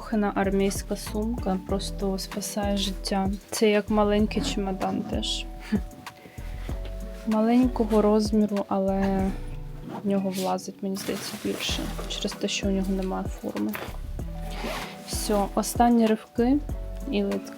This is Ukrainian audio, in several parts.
Дохина армійська сумка просто спасає життя. Це як маленький чемодан теж. Маленького розміру, але в нього влазить, мені здається, більше. Через те, що у нього немає форми. Все, останні ривки і let's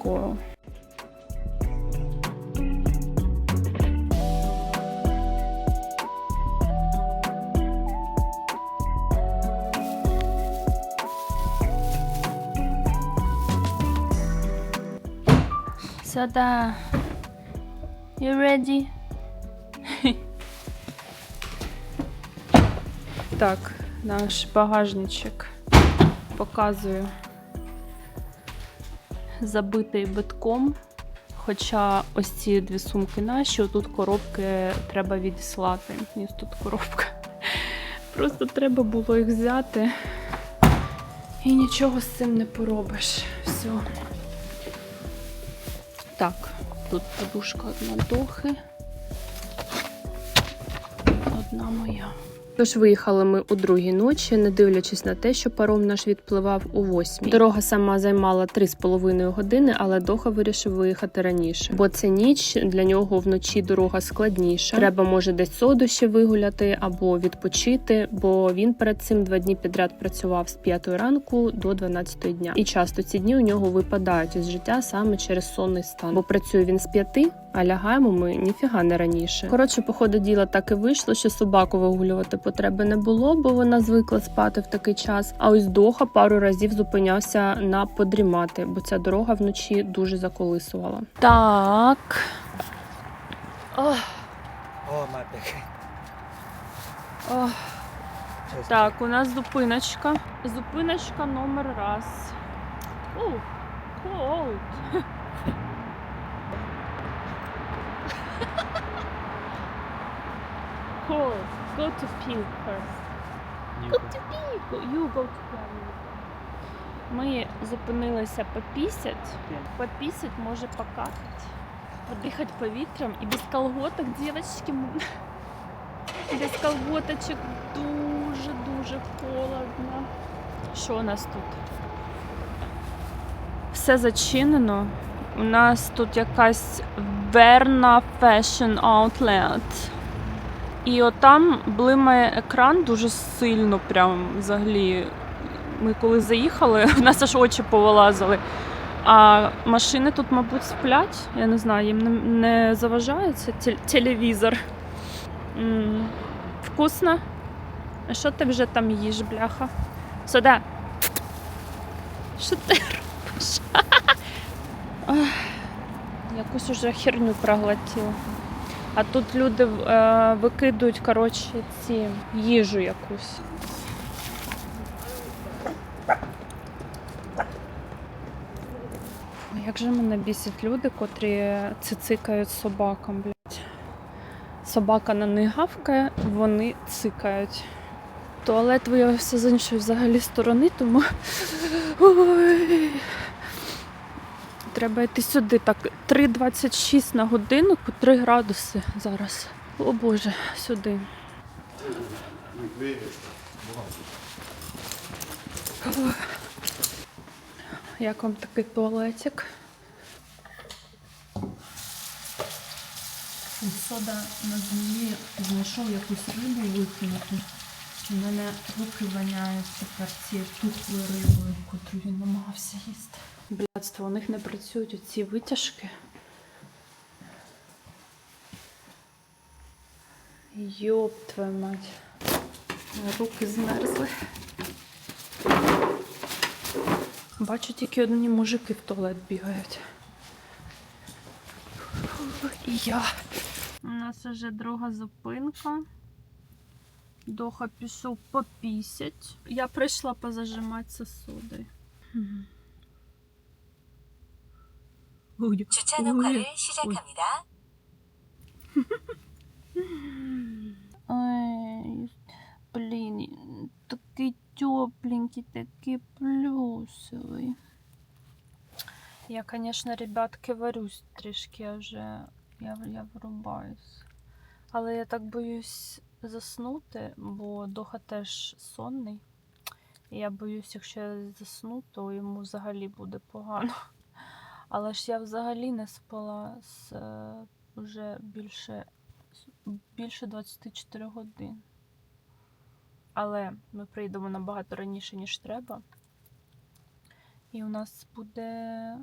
Сюда. You ready? так, наш багажничок показую. Забитий битком. Хоча ось ці дві сумки наші, тут коробки треба відіслати. Ні, тут коробка. Просто треба було їх взяти. І нічого з цим не поробиш. Все. Так, тут подушка одна дохи. Одна моя. Тож виїхали ми у другій ночі, не дивлячись на те, що паром наш відпливав у восьмій. Дорога сама займала три з половиною години, але Доха вирішив виїхати раніше, бо це ніч для нього вночі дорога складніша. Треба може десь соду вигуляти або відпочити, бо він перед цим два дні підряд працював з 5 ранку до 12 дня. І часто ці дні у нього випадають із життя саме через сонний стан, бо працює він з 5, а лягаємо ми ніфіга не раніше. Коротше, по ходу діла так і вийшло, що собаку вигулювати потреби не було, бо вона звикла спати в такий час. А ось доха пару разів зупинявся на подрімати, бо ця дорога вночі дуже заколисувала. Так. Ох, Oh, my ох. Так, у нас зупиночка. Зупиночка номер раз. О, cold. Cold. Go to pee first. Go to pee. Go- You go to pee. Ми зупинилися попісять. Попісять може покакати. Подихати повітрям і без колготок, дівчатки. Без колготочок дуже-дуже холодно. Що у нас тут? Все зачинено. У нас тут якась Verna Fashion Outlet. І отам блимає екран дуже сильно, прям взагалі. Ми коли заїхали, в нас аж очі повилазили. А машини тут, мабуть, сплять. Я не знаю, їм не, не заважає це тел- телевізор. М, Вкусно? А що ти вже там їш, бляха? Сюди. Що ти робиш? Якусь уже херню проглотила. А тут люди е, викидують, коротше, ці їжу якусь. Як же мене бісять люди, котрі цицикають собакам, блядь. Собака на них гавкає, вони цикають. Туалет виявився з іншої взагалі сторони, тому Ой. Треба йти сюди. Так, 3,26 на годину по 3 градуси зараз. О Боже, сюди. Як вам такий туалетик? Сода на землі знайшов якусь рибу викинути. У мене руки воняють тепер цією тухлою рибою, яку він намагався їсти. Блядство, у них не працюють оці витяжки. Йоп твою мать. Руки змерзли. Бачу, тільки одні мужики в туалет бігають. І я. У нас вже друга зупинка. Доха пішов попісять. Я прийшла позажимати сосуди. Мгм. Ой, 주차 ой, 녹화를 시작합니다. Ой, блін, такий тепленький, такий плюсовий. Я, звісно, ребятки, варюсь трішки, я вже я, я врубаюсь. Але я так боюсь заснути, бо Доха теж сонний. Я боюсь, якщо я засну, то йому взагалі буде погано. Але ж я взагалі не спала з е, вже більше, більше 24 годин. Але ми прийдемо набагато раніше, ніж треба. І у нас буде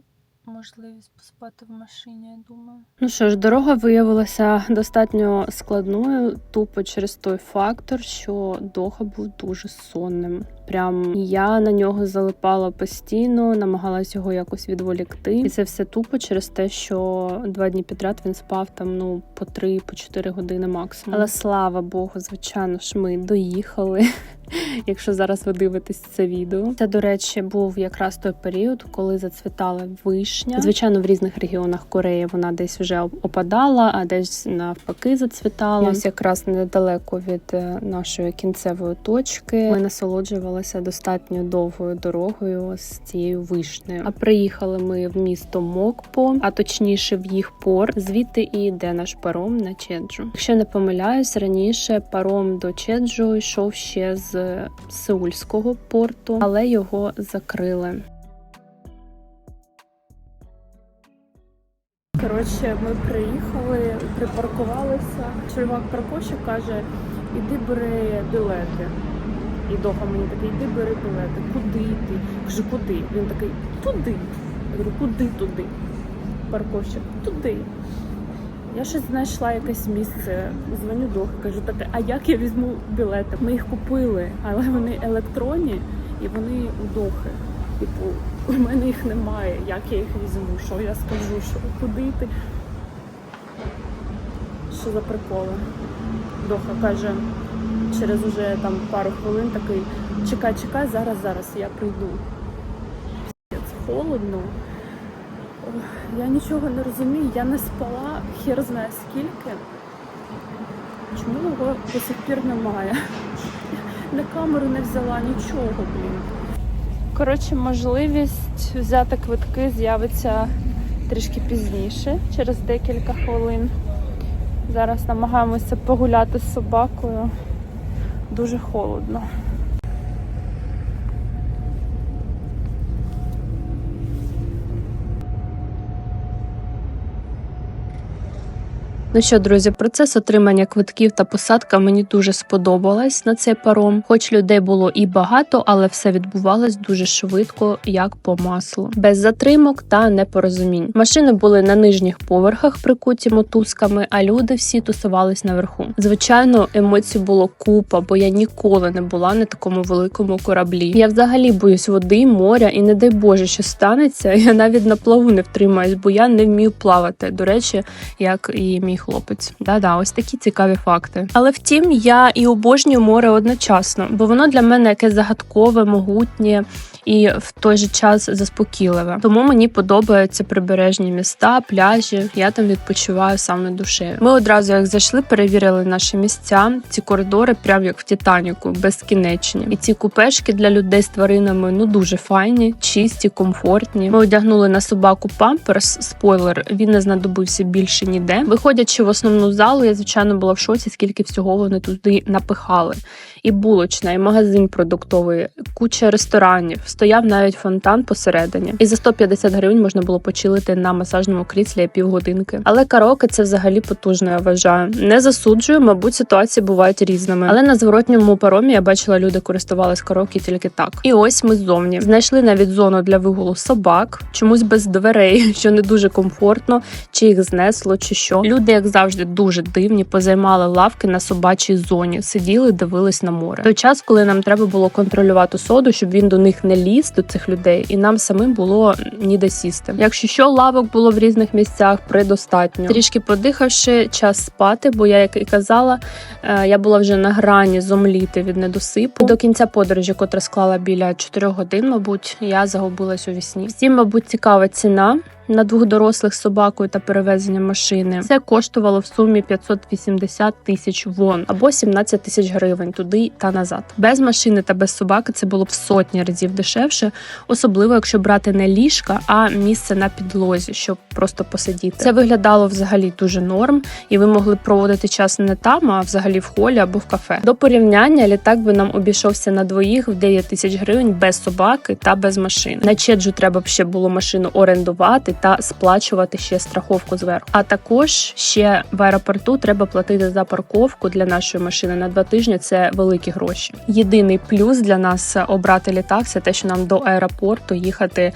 можливість поспати в машині, я думаю. Ну що ж, дорога виявилася достатньо складною, тупо через той фактор, що Доха був дуже сонним. Прям я на нього залипала постійно, намагалась його якось відволікти. І це все тупо через те, що два дні підряд він спав там ну по три, по чотири години максимум. Але слава Богу, звичайно ж, ми доїхали. Якщо зараз ви дивитесь це відео, це до речі був якраз той період, коли зацвітала вишня. Звичайно, в різних регіонах Кореї вона десь вже опадала, а десь навпаки зацвітала. І ось якраз недалеко від е, нашої кінцевої точки ми насолоджувалися достатньо довгою дорогою з цією вишнею. А приїхали ми в місто Мокпо, а точніше в їх порт. Звідти і йде наш паром на Чеджу. Якщо не помиляюсь, раніше паром до Чеджу йшов ще з Сеульського порту, але його закрили. Коротше, ми приїхали, припаркувалися. Чувак парковщик каже: іди бери білети. І Доха мені такий, іди бери білети. Куди ти? Кажу, куди? Він такий, туди. Я говорю, куди туди? Парковщик, туди. Я щось знайшла якесь місце, дзвоню Дохи, кажу, так, а як я візьму білети? Ми їх купили, але вони електронні і вони у Дохи. Типу, у мене їх немає. Як я їх візьму? Що я скажу? Що куди ти? Що за приколи? Доха каже, через уже там пару хвилин такий, чекай, чекай, зараз, зараз я прийду. Холодно. Я нічого не розумію, я не спала, хер знає скільки. Чому його до сих пір немає? На камеру не взяла нічого, блін. Коротше, можливість взяти квитки з'явиться трішки пізніше, через декілька хвилин. Зараз намагаємося погуляти з собакою. Дуже холодно. Ну що, друзі, процес отримання квитків та посадка мені дуже сподобалась на цей паром. Хоч людей було і багато, але все відбувалось дуже швидко, як по маслу, без затримок та непорозумінь. Машини були на нижніх поверхах, прикуті мотузками, а люди всі тусувались наверху. Звичайно, емоцій було купа, бо я ніколи не була на такому великому кораблі. Я взагалі боюсь води, моря, і не дай Боже, що станеться. Я навіть на плаву не втримаюсь, бо я не вмію плавати. До речі, як і мій. Да-да, ось такі цікаві факти. Але втім, я і обожнюю море одночасно, бо воно для мене якесь загадкове, могутнє і в той же час заспокійливе. Тому мені подобаються прибережні міста, пляжі. Я там відпочиваю саме душею. Ми одразу, як зайшли, перевірили наші місця. Ці коридори, прям як в Титаніку, безкінечні. І ці купешки для людей з тваринами ну дуже файні, чисті, комфортні. Ми одягнули на собаку памперс. Спойлер, він не знадобився більше ніде. Виходячи в основну залу, я звичайно була в шоці, скільки всього вони туди напихали. І булочна, і магазин продуктовий, куча ресторанів. Стояв навіть фонтан посередині. І за 150 гривень можна було почилити на масажному кріслі півгодинки. Але караоке це взагалі потужно, я вважаю. Не засуджую, мабуть, ситуації бувають різними. Але на зворотньому паромі я бачила, люди користувались караоке тільки так. І ось ми ззовні знайшли навіть зону для вигулу собак, чомусь без дверей, що не дуже комфортно, чи їх знесло, чи що. Люди, як завжди, дуже дивні, позаймали лавки на собачій зоні, сиділи, дивились на море. Той час, коли нам треба було контролювати соду, щоб він до них не ліз до цих людей, і нам самим було ніде сісти. Якщо що, лавок було в різних місцях предостатньо. Трішки подихавши, час спати, бо я, як і казала, е, я була вже на грані зомліти від недосипу. До кінця подорожі, котра склала біля 4 годин, мабуть, я загубилась у вісні. Всім, мабуть, цікава ціна. На двох дорослих з собакою та перевезення машини. Це коштувало в сумі 580 тисяч вон або 17 тисяч гривень туди та назад. Без машини та без собаки це було в сотні разів дешевше, особливо якщо брати не ліжка, а місце на підлозі, щоб просто посидіти. Це виглядало взагалі дуже норм, і ви могли проводити час не там, а взагалі в холі або в кафе. До порівняння літак би нам обійшовся на двоїх в 9 тисяч гривень без собаки та без машини. На чеджу треба б ще було машину орендувати та сплачувати ще страховку зверху. А також ще в аеропорту треба платити за парковку для нашої машини на два тижні. Це великі гроші. Єдиний плюс для нас обрати літак це те, що нам до аеропорту їхати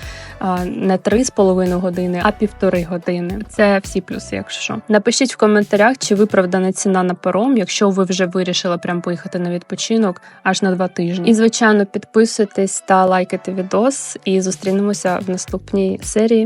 не 3,5 години, а півтори години. Це всі плюси, якщо що. Напишіть в коментарях, чи виправдана ціна на паром, якщо ви вже вирішили прям поїхати на відпочинок аж на два тижні. І звичайно, підписуйтесь та лайкайте відос. І зустрінемося в наступній серії.